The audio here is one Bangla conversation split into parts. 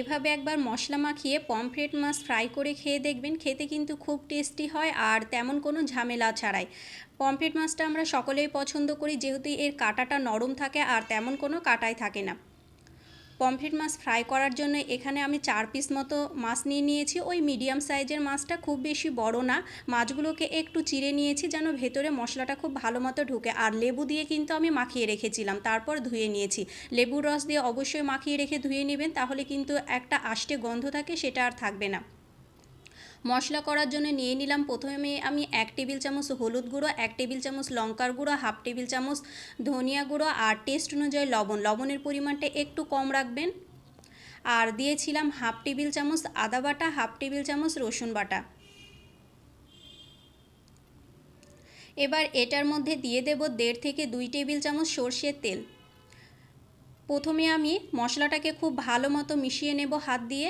এভাবে একবার মশলা মাখিয়ে পমফ্রেট মাছ ফ্রাই করে খেয়ে দেখবেন, খেতে কিন্তু খুব টেস্টি হয় আর তেমন কোনো ঝামেলা ছাড়াই। পমফ্রেট মাছটা আমরা সকলেই পছন্দ করি, যেহেতু এর কাটাটা নরম থাকে আর তেমন কোনো কাটাই থাকে না। পমফ্রেট মাছ ফ্রাই করার জন্য এখানে আমি চার পিস মতো মাছ নিয়ে নিয়েছি। ওই মিডিয়াম সাইজের মাছটা খুব বেশি বড় না। মাছগুলোকে একটু চিড়ে নিয়েছি যেন ভেতরে মশলাটা খুব ভালো মতো ঢুকে। আর লেবু দিয়ে কিন্তু আমি মাখিয়ে রেখেছিলাম, তারপর ধুয়ে নিয়েছি। লেবুর রস দিয়ে অবশ্যই মাখিয়ে রেখে ধুয়ে নেবেন, তাহলে কিন্তু একটা আষ্টে গন্ধ থাকে, সেটা আর থাকবে না। মশলা করার জন্য নিয়ে নিলাম। প্রথমে আমি এক টেবিল চামচ হলুদ গুঁড়ো, এক টেবিল চামচ লঙ্কার গুঁড়ো, হাফ টেবিল চামচ ধনিয়া গুঁড়ো আর টেস্ট অনুযায়ী লবণ। লবণের পরিমাণটা একটু কম রাখবেন। আর দিয়েছিলাম হাফ টেবিল চামচ আদা বাটা, হাফ টেবিল চামচ রসুন বাটা। এবার এটার মধ্যে দিয়ে দেব দেড় থেকে দুই টেবিল চামচ সর্ষের তেল। প্রথমে আমি মশলাটাকে খুব ভালো মতো মিশিয়ে নেব হাত দিয়ে।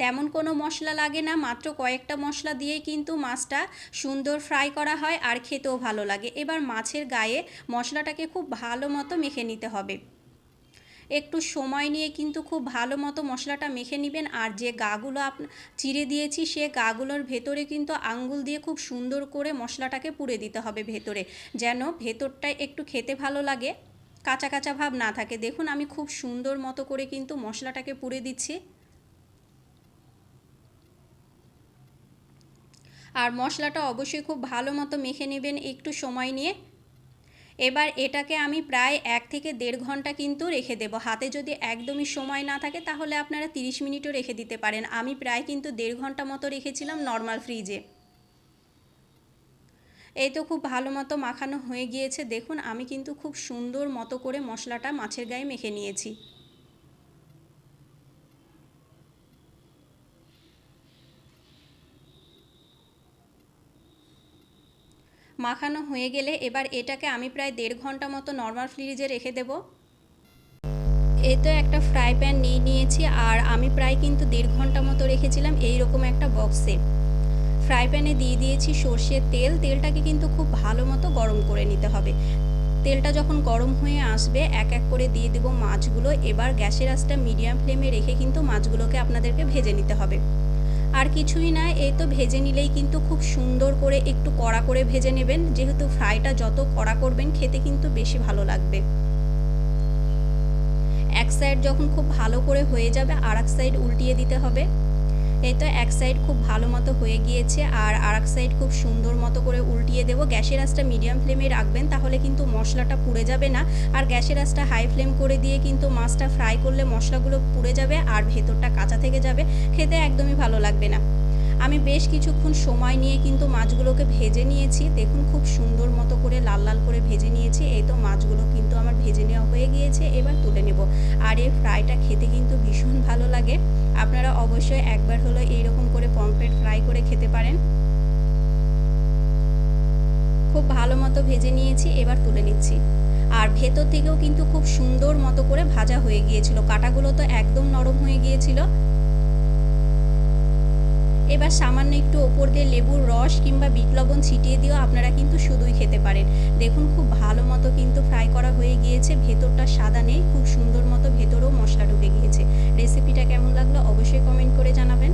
তেমন কোনো মশলা লাগে না, মাত্র কয়েকটা মশলা দিয়েই কিন্তু মাছটা সুন্দর ফ্রাই করা হয় আর খেতেও ভালো লাগে। এবার মাছের গায়ে মশলাটাকে খুব ভালো মতো মেখে নিতে হবে। একটু সময় নিয়ে কিন্তু খুব ভালো মতো মশলাটা মেখে নেবেন। আর যে গাগুলো আপ, চিড়ে দিয়েছি, সে গাগুলোর ভেতরে কিন্তু আঙ্গুল দিয়ে খুব সুন্দর করে মশলাটাকে পুড়ে দিতে হবে ভেতরে, যেন ভেতরটায় একটু খেতে ভালো লাগে, কাঁচা কাঁচা ভাব না থাকে। দেখুন, আমি খুব সুন্দর মতো করে কিন্তু মশলাটাকে পুড়ে দিচ্ছি। আর মশলাটা অবশ্যই খুব ভালো মতো মেখে নেবেন একটু সময় নিয়ে। এবার এটাকে আমি প্রায় এক থেকে দেড় ঘণ্টা কিন্তু রেখে দেবো। হাতে যদি একদমই সময় না থাকে তাহলে আপনারা তিরিশ মিনিটও রেখে দিতে পারেন। আমি প্রায় কিন্তু দেড় ঘণ্টা মতো রেখেছিলাম নর্মাল ফ্রিজে। এই তো খুব ভালো মতো মাখানো হয়ে গিয়েছে। দেখুন, আমি কিন্তু খুব সুন্দর মতো করে মশলাটা মাছের গায়ে মেখে নিয়েছি। মাখানো হয়ে গেলে এবার এটাকে আমি প্রায় দেড় ঘণ্টা মতো নর্মাল ফ্রিজে রেখে দেব। এই তো একটা ফ্রাই প্যান নিয়ে নিয়েছি আর আমি প্রায় কিন্তু দেড় ঘণ্টা মতো রেখেছিলাম এই রকম একটা বক্সে ফ্রাই প্যানে দিয়ে দিয়েছি সর্ষের তেল, তেলটাকে কিন্তু খুব ভালো মতো গরম করে নিতে হবে। তেলটা যখন গরম হয়ে আসবে, এক এক করে দিয়ে দেবো মাছগুলো। এবার গ্যাসের আঁচটা মিডিয়াম ফ্লেমে রেখে কিন্তু মাছগুলোকে আপনাদেরকে ভেজে নিতে হবে। আর কিছুই না, এই তো ভেজে নিলেই কিন্তু খুব সুন্দর করে একটু কড়া করে ভেজে নেবেন। যেহেতু ফ্রাইটা যত কড়া করবেন, খেতে কিন্তু বেশি ভালো লাগবে। এক সাইড যখন খুব ভালো করে হয়ে যাবে আর এক সাইড উল্টিয়ে দিতে হবে। এই তো এক সাইড খুব ভালো মতো হয়ে গিয়েছে আর আর এক সাইড খুব সুন্দর মতো করে উল্টিয়ে দেবো। গ্যাসের আঁচটা মিডিয়াম ফ্লেমে রাখবেন, তাহলে কিন্তু মশলাটা পুড়ে যাবে না। আর গ্যাসের আঁচটা হাই ফ্লেম করে দিয়ে কিন্তু মাছটা ফ্রাই করলে মশলাগুলো পুড়ে যাবে আর ভেতরটা কাঁচা থেকে যাবে। খেতে একদমই ভালো লাগবে না। আমি বেশ কিছুক্ষণ সময় নিয়ে কিন্তু মাছগুলোকে ভেজে নিয়েছি। দেখুন খুব সুন্দর মতো করে লাল লাল করে ভেজে নিয়েছি। এই তো মাছগুলো কিন্তু আমার ভেজে নেওয়া হয়ে গিয়েছে, এবার তুলে নেব। আর এই ফ্রাইটা খেতে কিন্তু ভীষণ ভালো লাগে। আপনারা অবশ্যই একবার হলো এইরকম করে পমফ্রেট ফ্রাই করে খেতে পারেন। খুব ভালো মতো ভেজে নিয়েছি, এবার তুলে নিচ্ছি। আর ভেতর থেকেও কিন্তু খুব সুন্দর মতো করে ভাজা হয়ে গিয়েছিল। কাটাগুলো তো একদম নরম হয়ে গিয়েছিল। এবার সামান্য একটু ওপর দিয়ে লেবুর রস কিংবা বিট লবণ ছিটিয়ে দিয়েও আপনারা কিন্তু শুধুই খেতে পারেন। দেখুন, খুব ভালো মতো কিন্তু ফ্রাই করা হয়ে গিয়েছে। ভেতরটা সাদা নেই, খুব সুন্দর মতো ভেতরেও মশলা ঢুকে গিয়েছে। রেসিপিটা কেমন লাগল অবশ্যই কমেন্ট করে জানাবেন।